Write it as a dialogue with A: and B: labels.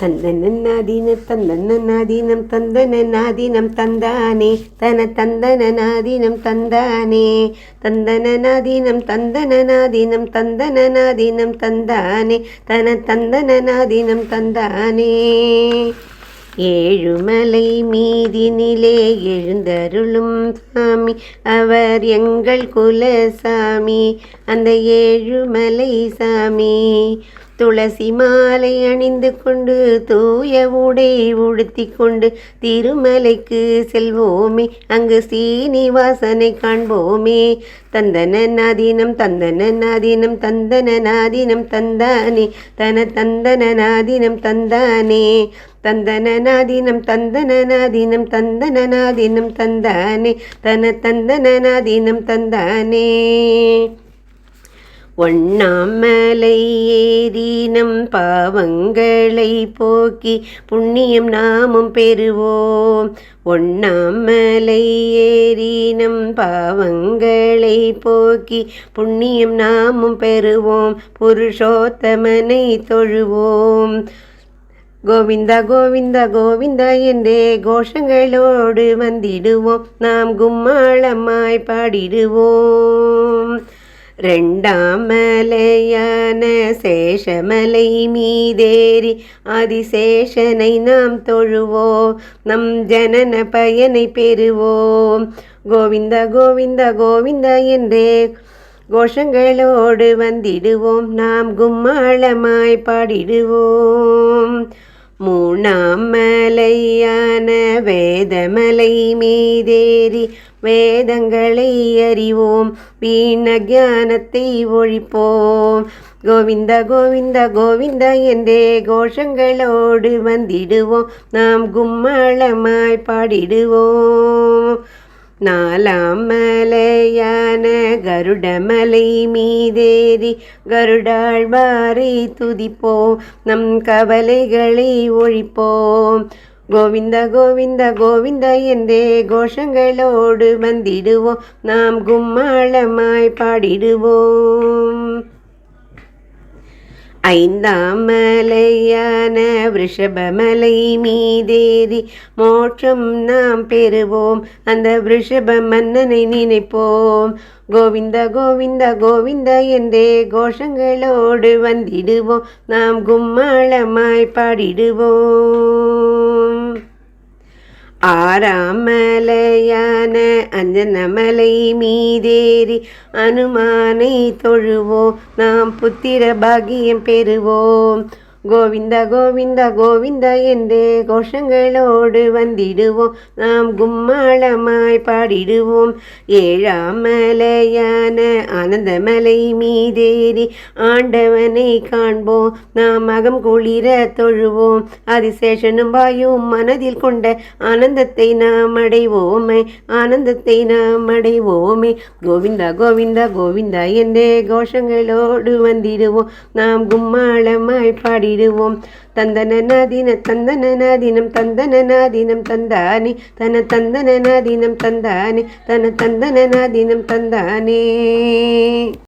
A: தந்தனாதீனம் தந்தனாதீனம் தந்தனாதீனம் தந்தானே. தன தந்தனாதீனம் தந்தானே. தந்தனாதீனம் தந்தனாதீனம் தந்தனாதீனம் தந்தானே. தன தந்தனாதீனம் தந்தானே. ஏழுமலை மீதினிலே எழுந்தருளும் சாமி. அவர் எங்கள் குலசாமி. அந்த ஏழுமலை சாமி. துளசி மாலை அணிந்து கொண்டு தூய உடை உடுத்தி கொண்டு திருமலைக்கு செல்வோமே அங்கு சீனிவாசனை காண்போமே. தந்தன நாதீனம் தந்தன நாதீனம் தந்தன நாதீனம் தந்தானே. தன தந்தன நாதீனம் தந்தானே. தந்தன நாதீனம் தந்தன நாதீனம் தந்தன நாதீனம் தந்தானே. தன தந்தன நாதீனம் தந்தானே. ஒண்ணாமலை ஏறி பாவங்களை போக்கி புண்ணியம் நாமும் பெறுவோம். ஒண்ணாமலை ஏறி பாவங்களை போக்கி புண்ணியம் நாமும் பெறுவோம். புருஷோத்தமனை தொழுவோம். கோவிந்தா கோவிந்தா கோவிந்தா என்றே கோஷங்களோடு வந்திடுவோம். நாம் கும்மாளமாய் பாடிடுவோம். ரெண்டாம் மலையான சேஷமலை மீதேறி அதிசேஷனை நாம் தொழுவோம். நம் ஜனன பயனை பெறுவோம். கோவிந்த கோவிந்த கோவிந்த என்றே கோஷங்களோடு வந்திடுவோம். நாம் கும்மாளமாய் பாடிடுவோம். மூணாம் மலையான வேதமலை மீதேறி வேதங்களை அறிவோம். வீண ஞானத்தை ஒழிப்போம். கோவிந்த கோவிந்த கோவிந்த என்றே கோஷங்களோடு வந்திடுவோம். நாம் கும்மளமாய் பாடிடுவோம். நாலாம் மலையான கருடமலை மீதேறி கருடாழ்வாரை துதிப்போம். நம் கவலைகளை ஒழிப்போம். கோவிந்த கோவிந்த கோவிந்த என்றே கோஷங்களோடு வந்திடுவோம். நாம் கும்மாளமாய் பாடிடுவோம். ஐந்தாம் மலையான ரிஷபமலை மீதேறி மோட்சம் நாம் பெறுவோம். அந்த ரிஷப மன்னனை நினைப்போம். கோவிந்த கோவிந்த கோவிந்த என்றே கோஷங்களோடு வந்திடுவோம். நாம் கும்மாளமாய் பாடிடுவோம். ஆறாமலையான அஞ்சனமலை மீதேறி அனுமானை தொழுவோம். நாம் புத்திர பாகியம் பெறுவோம். கோவிந்த கோவிந்த கோவிந்த என்றே கோஷங்களோடு வந்திடுவோம். நாம் கும்மாளமாய் பாடிடுவோம். ஏழாம் மலையான ஆனந்தமலை மீதேறி ஆண்டவனை காண்போம். நாம் அகம் குளிர தொழுவோம். அதிசேஷனும் வாயும் மனதில் கொண்ட ஆனந்தத்தை நாம் அடைவோமே. ஆனந்தத்தை நாம் அடைவோமே. கோவிந்தா கோவிந்தா கோவிந்தா என்றே கோஷங்களோடு வந்திடுவோம். நாம் கும்மாளமாய் பாடிடுவோம். தந்தன நாதின தந்தன நாதினம் தந்தன. நாதினம் தந்தானே தன தந்தன நாதினம் தந்தானே தன தந்தன நாதினம் தந்தானே.